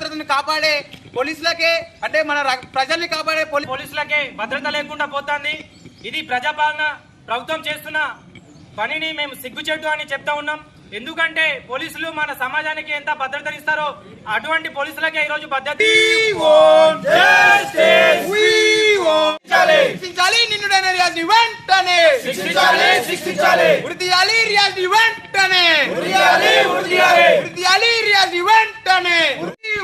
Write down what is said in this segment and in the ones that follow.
ప్రజలను కాపాడే పోలీసులకే అంటే మన ర- ప్రజల్ని కాపాడే పోలీ పోలీసులకే భద్రత లేకుండా పోతుంది. ఇది ప్రజాపాలన ప్రభుత్వం చేస్తున్న పనిని మేము సిగ్గుచెట్టు అని చెప్తా ఉన్నాం. ఎందుకంటే పోలీసులు మన సమాజానికి ఎంత భద్రతనిస్తారో అటువంటి పోలీసులకే ఈరోజు భద్రత వెంటనే.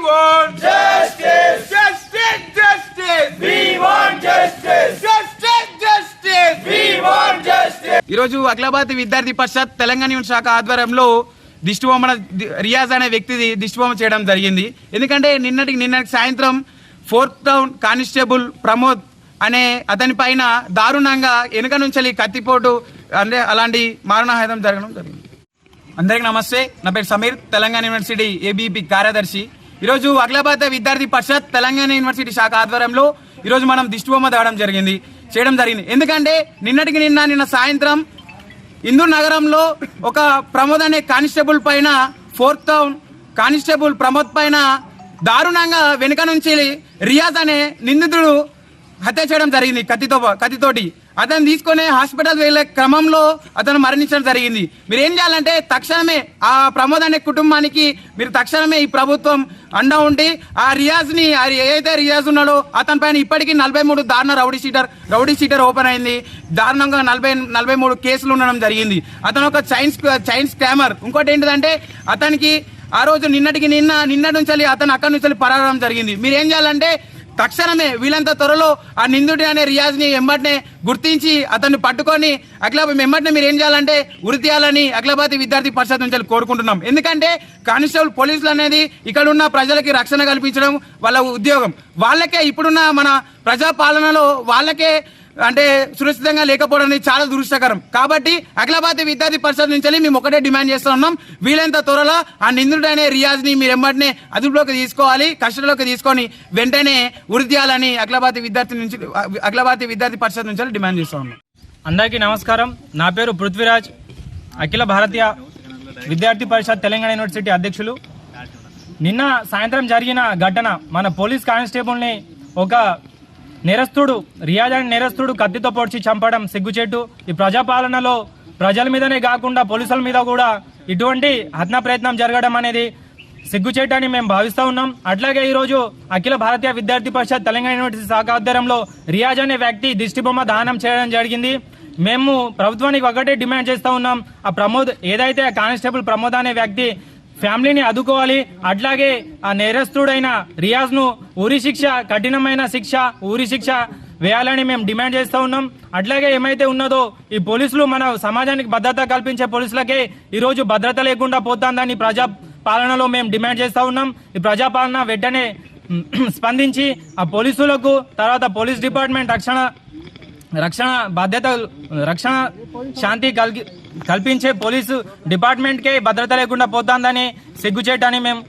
Want justice. Justice, justice. We want justice. Justice, justice. We want justice. ఈరోజు అఖిలాబాద్ విద్యార్థి పరిషత్ తెలంగాణ యూనిట్ శాఖ ఆధ్వర్యంలో దిష్టిబొమ్మన రియాజ్ అనే వ్యక్తిది దిష్టిబొమ్మ చేయడం జరిగింది ఎందుకంటే నిన్నటికి నిన్నటి సాయంత్రం ఫోర్త్ టౌన్ కానిస్టేబుల్ ప్రమోద్ అనే అతని పైన దారుణంగా వెనుక నుంచి కత్తిపోటు అంటే అలాంటి మారణాయుధం జరగడం జరిగింది అందరికీ నమస్తే నా పేరు సమీర్ తెలంగాణ యూనివర్సిటీ ఏబీపీ కార్యదర్శి ఈరోజు అఖిలాబాద్ విద్యార్థి పరిషత్ తెలంగాణ యూనివర్సిటీ శాఖ ఆధ్వర్యంలో ఈరోజు మనం దిష్టిబొమ్మ తేవడం జరిగింది. చేయడం జరిగింది. ఎందుకంటే నిన్నటికి నిన్న నిన్న సాయంత్రం హిందూ నగరంలో ఒక ప్రమోద్ అనే కానిస్టేబుల్ పైన ఫోర్త్ టౌన్ కానిస్టేబుల్ ప్రమోద్ పైన దారుణంగా వెనుక నుంచి రియాజ్ అనే నిందితుడు హత్య చేయడం జరిగింది కత్తితో కత్తితోటి. అతను తీసుకొని హాస్పిటల్ వెళ్ళే క్రమంలో అతను మరణించడం జరిగింది. మీరు ఏం చేయాలంటే తక్షణమే ఆ ప్రమోద్ అనే కుటుంబానికి మీరు తక్షణమే ఈ ప్రభుత్వం అండ ఉండి ఆ రియాజ్ని ఏదైతే రియాజ్ ఉన్నాడో అతని పైన ఇప్పటికీ నలభై మూడు దారుణ rowdy sheeter rowdy sheeter open అయింది. దారుణంగా నలభై నలభై మూడు కేసులు ఉండడం జరిగింది. అతను ఒక చైన్ చైన్ స్కామర్. ఇంకోటి ఏంటిదంటే అతనికి ఆ రోజు నిన్నటికి నిన్న నిన్నటి నుంచి అతను అక్కడి నుంచి పరారడం జరిగింది. మీరు ఏం చేయాలంటే తక్షణమే వీలంత త్వరలో ఆ నిందుడి అనే రియాజ్ని ని గుర్తించి అతన్ని పట్టుకొని అఖిలాబాద్ ఎంబటినే మీరు ఏం చేయాలంటే ఉరి తీయాలని అఖిలాబాద్ విద్యార్థి పరిషత్ నుంచి కోరుకుంటున్నాం. ఎందుకంటే కానిస్టేబుల్ పోలీసులు అనేది ఇక్కడ ఉన్న ప్రజలకి రక్షణ కల్పించడం వాళ్ళ ఉద్యోగం. వాళ్ళకే ఇప్పుడున్న మన ప్రజా పాలనలో వాళ్ళకే అంటే సురక్షితంగా లేకపోవడం అనేది చాలా దురుష్టకరం కాబట్టి అఖిలాబాద్ విద్యార్థి పరిషత్ నుంచి మేము ఒకటే డిమాండ్ చేస్తున్నాం వీలైనంత త్వరలో ఆ నిందుడు అనే రియాజ్ని మీరు ఎమ్మటినే అదుపులోకి తీసుకోవాలి కస్టడీలోకి తీసుకొని వెంటనే ఉరి తీయాలని అఖిలాబాద్ విద్యార్థి నుంచి అఖిలాబాద్ విద్యార్థి పరిషత్ నుంచి డిమాండ్ చేస్తున్నాం అందరికీ నమస్కారం. నా పేరు పృథ్వీరాజ్. అఖిల భారతీయ విద్యార్థి పరిషత్ తెలంగాణ యూనివర్సిటీ అధ్యక్షులు. నిన్న సాయంత్రం జరిగిన ఘటన మన పోలీస్ కానిస్టేబుల్ని ఒక నేరస్తుడు రియాజ్ అనే నేరస్తుడు కత్తితో పొడిచి చంపడం సిగ్గుచేటు. ఈ ప్రజాపాలనలో ప్రజల మీదనే కాకుండా పోలీసుల మీద కూడా ఇటువంటి హత్న ప్రయత్నం జరగడం అనేది సిగ్గుచేటు అని మేము భావిస్తూ ఉన్నాం. అట్లాగే ఈరోజు అఖిల భారతీయ విద్యార్థి పరిషత్ తెలంగాణ యూనివర్సిటీ శాఖ ఆధ్వర్యంలో రియాజ్ అనే వ్యక్తి దిష్టిబొమ్మ దానం చేయడం జరిగింది. మేము ప్రభుత్వానికి ఒకటే డిమాండ్ చేస్తూ ఉన్నాం. ఆ ప్రమోద్ ఏదైతే ఆ కానిస్టేబుల్ ప్రమోద్ అనే వ్యక్తి ఫ్యామిలీని అదుకోవాలి అట్లాగే ఆ నేరస్తుడైన రియాజ్ను ఊరి శిక్ష కఠినమైన శిక్ష ఊరి శిక్ష వేయాలని మేము డిమాండ్ చేస్తూ ఉన్నాం. అట్లాగే ఏమైతే ఉన్నదో ఈ పోలీసులు మన సమాజానికి భద్రత కల్పించే పోలీసులకే ఈరోజు భద్రత లేకుండా పోతుందని ప్రజా పాలనలో మేము డిమాండ్ చేస్తూ ఉన్నాం. ఈ ప్రజాపాలన వెంటనే స్పందించి ఆ పోలీసులకు తర్వాత పోలీస్ డిపార్ట్మెంట్ రక్షణ రక్షణ బాధ్యత రక్షణ శాంతి కలిగి కల్పించే పోలీసు డిపార్ట్మెంట్కే భద్రత లేకుండా పోతుందని సిగ్గుచేటని మేము